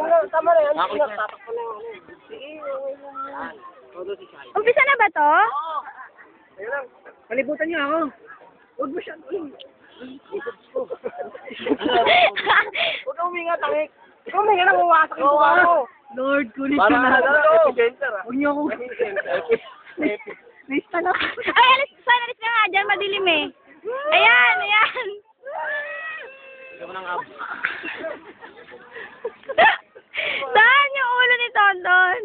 Tama na yan. Sige, tatakpan na yung ano. Sige, okay lang. Todo si Shai. Umpisa na ba to? Ayun lang. Kalibutan niya ako. Huwag mo siya. Huwag ka huminga, tangik. Ikaw huminga na, mawasak yung buka mo. Lord, kunin Para ko na. ah. Huwag niyo ako. Please na Ay, alis, sana alis na nga. Diyan madilim eh. Ayan, ayan. Ikaw ng ab. Saan yung ulo ni Tonton?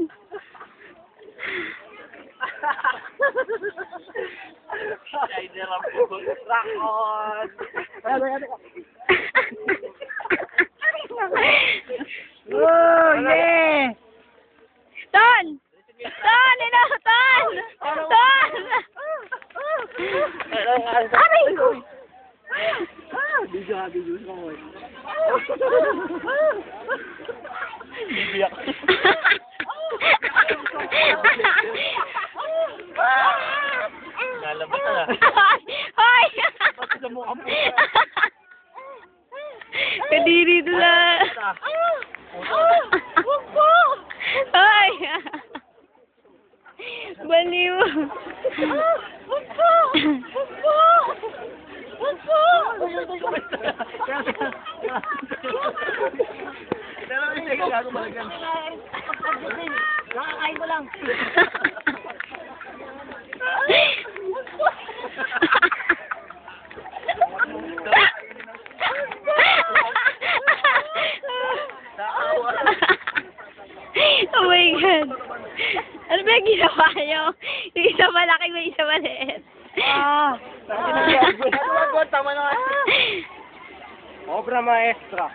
Rider ang po. Rock on. Ayan, ayan, ayan. oh, yeah! Ton! Ton! Ino! Ton! Ton! Aray ko! Video, video. Video Bibiyak. Lalabas na. Hoy! Pati sa mukha mo. Kadiri na. Hoy! Baliw. Nakakain ko lang. oh my God. Ano ba yung ginawa nyo? Yung isa malaki, may isa maliit. Ah! Tama na. Obra maestra.